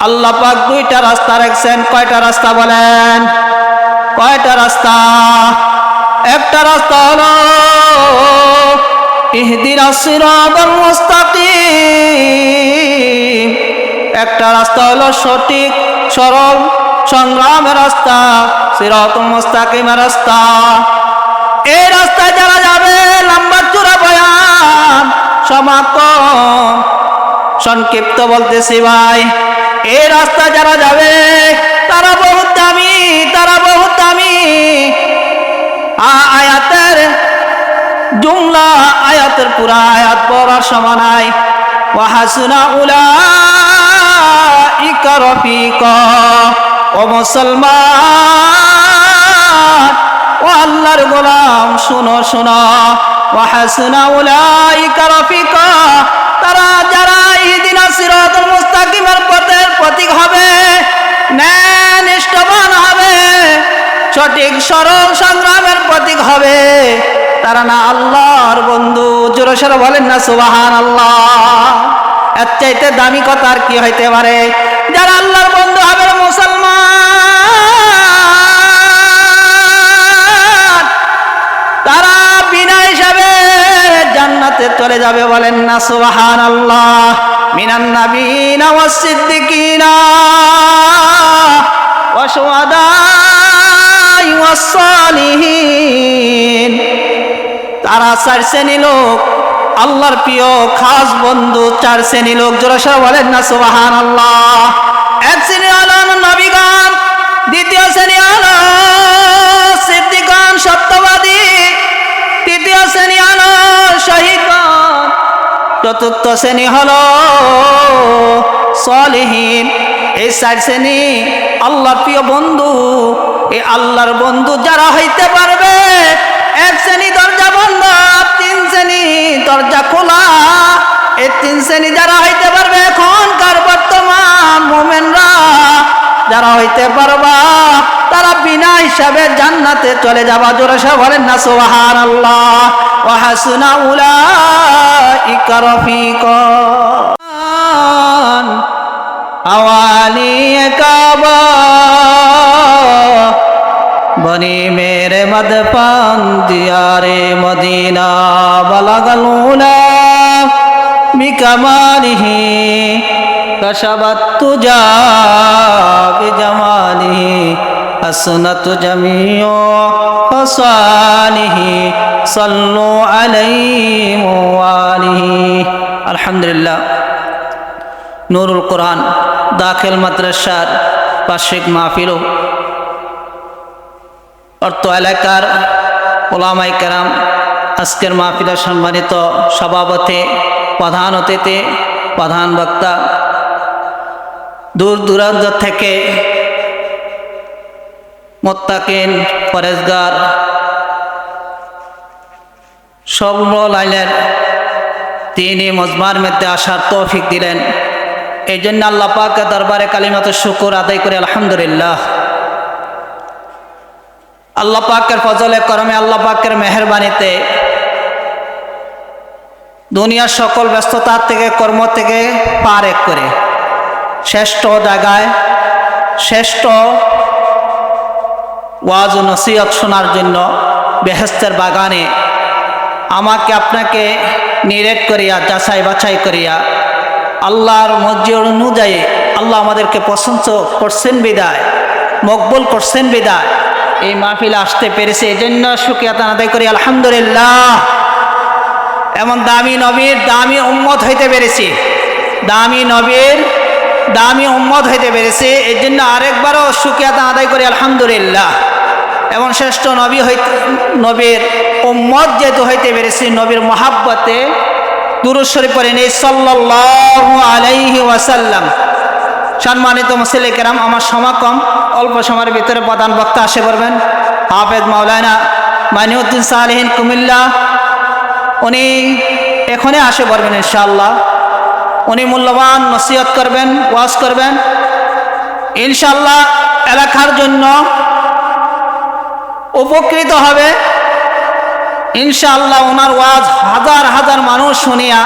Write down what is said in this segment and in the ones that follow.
আল্লাহ পাক দুইটা রাস্তা রাখছেন। কয়টা রাস্তা বলেন? কয়টা রাস্তা? একটা রাস্তা হলো ইহদিন একটা রাস্তা হলো সঠিক, সরল সংগ্রামের রাস্তা, সিরাতুল মুস্তাকিমের রাস্তা। এই রাস্তায় যারা যাবে লম্বা চূড়া বয়ান সমাপ্ত সংক্ষিপ্ত বলতেছি ভাই। এই রাস্তা যারা যাবে, তারা বহুত দামি, তারা বহুত দামি। আয়াতের জুমলা, আয়াতের পুরা আয়াত পড়ার সমানাই ওয়াহাসুনা উলা রফিক। ও মুসলমান, ও আল্লাহর গোলাম, শুনো শুনো। ওয়াহাসুনা উলা রফিক। তারা যারা ইদিনা সিরাতুল মুস্তাকিমের পথের হবে ন্যায় নিষ্ঠবান হবে, সঠিক সরল সংগ্রামের প্রতীক হবে। তারা না আল্লাহর বন্ধু, জোরে সরে বলেন না সুবাহান আল্লাহ এর চাইতে দামি কথা আর কি হইতে পারে? যারা আল্লাহর বন্ধু হবে মুসলমান। তারা বিনা হিসাবে জান্নাতে চলে যাবে বলেন না সুবাহান আল্লাহ মিনান নাবিনা ওয়াস সিদ্দিকিনা ওয়াসওয়াদাই ওয়াস সালিহিন। তারা চার শ্রেণি লোক, আল্লাহর প্রিয় খাস বন্ধু চার শ্রেণি লোক জোরসা বলেন না সুবাহান আল্লাহ এক শ্রেণি হল নবীগণ, দ্বিতীয় শ্রেণি হল চতুর্থ শ্রেণি হল সলিহীন। এই চার শ্রেণি আল্লাহর প্রিয় বন্ধু, এই আল্লাহর বন্ধু যারা হইতে পারবে, এক শ্রেণি দরজা বন্ধ, তিন শ্রেণি দরজা খোলা। এই তিন শ্রেণি যারা হইতে পারবে, এখনকার বর্তমান মোমেনরা যারা হইতে পারবা, তারা বিনা হিসাবে জান্নাতে চলে যাবা। জোরে সে বলেন না সোহান আল্লাহ ওয়াহাসুনা উলা ইকরফিক আওয়ালি কাবা। বনি মেরে মদ পান দিয়ারে মদিনা বলা বলাগলুনা। বিকমালিহি কশবত তুজা বিজমালিহি حسنت جميع خصاله صلوا عليه وآله الحمد لله নুরুল কোরআন দাখিল মাদ্রাসার বার্ষিক মাহফিল অর্থ এলাকার ওলামাই কেরাম আজকের মাহফিলের সম্মানিত সভাপতি প্রধান অতিথি প্রধান বক্তা দূর দূরান্ত থেকে মোত্তাকিন পরেজগার সব লাইনের তিনি মজমার মধ্যে আসার তৌফিক দিলেন। এই জন্য আল্লাহ পাকের দরবারে কালিমাত শুকুর আদায় করে, আলহামদুলিল্লাহ। আল্লাহ পাকের ফজলে করমে, আল্লাহ পাকের মেহরবানিতে দুনিয়ার সকল ব্যস্ততার থেকে, কর্ম থেকে পার এক করে। শ্রেষ্ঠ জায়গায়, শ্রেষ্ঠ ওয়াজ ও নসিহত শোনার জন্য বেহেস্তের বাগানে আমাকে আপনাকে নিরেট করিয়া, যাচাই বাছাই করিয়া আল্লাহর মর্জি অনুযায়ী আল্লাহ আমাদেরকে পছন্দ করছেন বিদায়, মকবুল করছেন বিদায়। এই মাহফিলে আসতে পেরেছে এই জন্য সুকিয়াত আদায় করি, আলহামদুলিল্লাহ। এমন দামি নবীর দামি উম্মত হইতে পেরেছি। দামি নবীর দামি উম্মত হইতে পেরেছে এর জন্য আরেকবারও সুকিয়াত আদায় করি, আলহামদুলিল্লাহ। এবং শ্রেষ্ঠ নবী হইতে, নবীর উম্মত যেহেতু হইতে পেরেছি, নবীর মহাব্বতে দুরুশ্বরী পরে নেই সাল্লাহ আলাইহি ওয়াসাল্লাম। সম্মানিত মুসলিক কেরাম, আমার সমাকম অল্প সময়ের ভিতরে প্রধান বক্তা আসে পড়বেন। হাফেদ মাওলানা মানিউদ্দিন সালেহিন কুমিল্লা, উনি এখনই আসে পড়বেন ইনশাআল্লাহ। উনি মূল্যবান নসিহত করবেন, ওয়াজ করবেন। ইনশাল্লাহ এলাকার জন্য উপকৃত হবে। ইনশাআল্লাহ ওনার ওয়াজ হাজার হাজার মানুষ শুনিয়া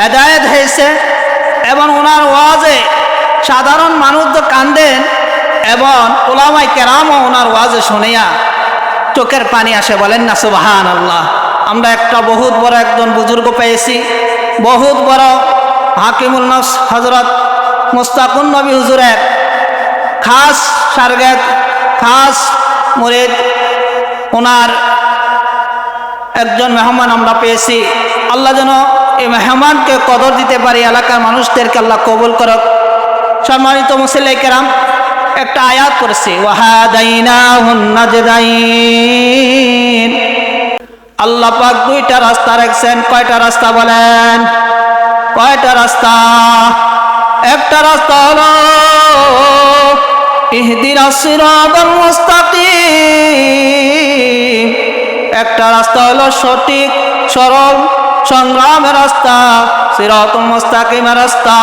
হেদায়েত হয়েছে এবং ওনার ওয়াজে সাধারণ মানুষ তো কান্দেন এবং ওলামাই কেরামও ওনার ওয়াজে শুনিয়া চোখের পানি আসে, বলেন না সুবাহান আল্লাহ আমরা একটা বহুত বড় একজন বুজুর্গ পেয়েছি, বহুত বড় হাকিমুল নস হজরত মুস্তাকুন নবী হুজুরের খাস সারগেত খাস মুরিদ, ওনার একজন মেহমান আমরা পেয়েছি। আল্লাহ যেন এই মেহমানকে কদর দিতে পারি, এলাকার মানুষদেরকে আল্লাহ কবুল করক। সম্মানিত মুসল্লাই একটা আয়াত করেছে আল্লাহ পাক দুইটা রাস্তা রাখছেন, কয়টা রাস্তা বলেন? কয়টা রাস্তা? একটা রাস্তা হলো ইহদিনা সিরাতাল মুস্তাকিম। একটা রাস্তা হলো সঠিক, সরল, সংগ্রামের রাস্তা, সিরাতুল মুস্তাকিমের রাস্তা।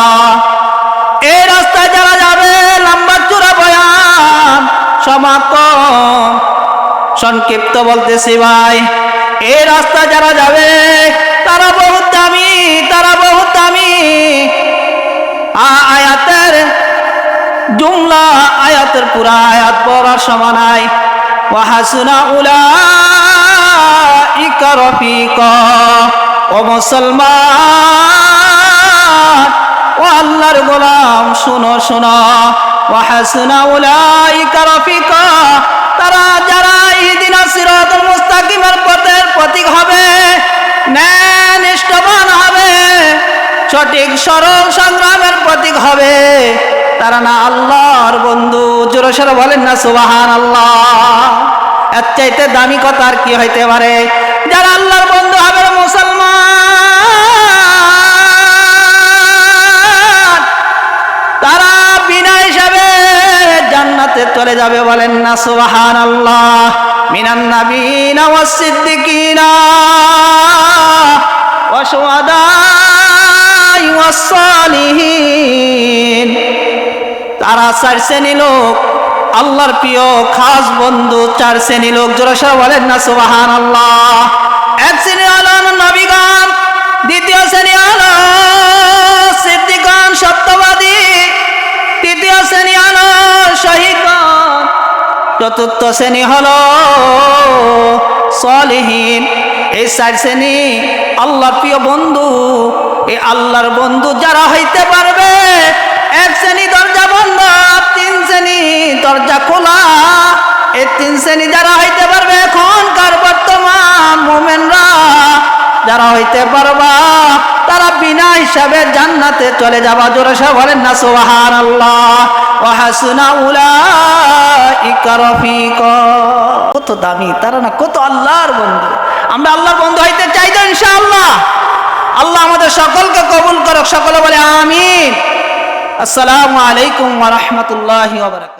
এই রাস্তায় যারা যাবে লম্বা চূড়া বয়ান সমাপন সংক্ষিপ্ত বলতেছি ভাই, এই রাস্তা যারা যাবে, তারা বহুত জুমলা আয়াতের পুরা আয়াত পড়ার সমানায় ওয়াহাসুনা উলা ইকা রফিক, ও মুসলমান, ও আল্লাহর গোলাম, শুনো শুনো। ওয়াহাসুনা উলা ইকা রফিক, তারা যারা ইদিন সিরাতুল মুস্তাকিমের পথের প্রতীক হবে ন্যায় নিষ্ঠবান হবে, সঠিক সরল সংগ্রামের প্রতীক হবে। তারা না আল্লাহর বন্ধু। জোরে সরে বলেন না সুবাহান আল্লাহ এর চাইতে দামি কথা আর কি হইতে পারে? যারা আল্লাহর বন্ধু হবে মুসলমান। তারা বিনা হিসাবে জান্নাতে চলে যাবে বলেন না সুবাহান আল্লাহ মিনান নাবিনা ওয়াস সিদ্দিকিনা ওয়া ওয়াস সালিহিন। তারা চার শ্রেণি লোক, আল্লাহর প্রিয় খাস বন্ধু চার শ্রেণি লোক। জোরসা বলেন না সুবাহান আল্লাহ এক শ্রেণি হলো নবীগণ। দ্বিতীয় শ্রেণি সিদ্দিকান সত্যবাদী। তৃতীয় শ্রেণি হলো শহীদগণ। চতুর্থ শ্রেণি হল সলিহীন। এই চার শ্রেণি আল্লাহর প্রিয় বন্ধু। এই আল্লাহর বন্ধু যারা হইতে পারবে, এক শ্রেণি দরজা যারা হইতে পারবা। তারা বিনা হিসাবে জান্নাতে চলে যাবা। জোরে সে বলেন না সোহান আল্লাহ ওয়াহাসুনা উলাইকা রফিকা। কত দামি, তারা না কত আল্লাহর বন্ধু। আমরা আল্লাহর বন্ধু হইতে চাই তো ইনশাআল্লাহ। আল্লাহ আমাদের সকলকে কবুল করক, সকলে বলে আমিন। আসসালামু আলাইকুম ওয়া রাহমাতুল্লাহি ওয়া বারাকাতুহু।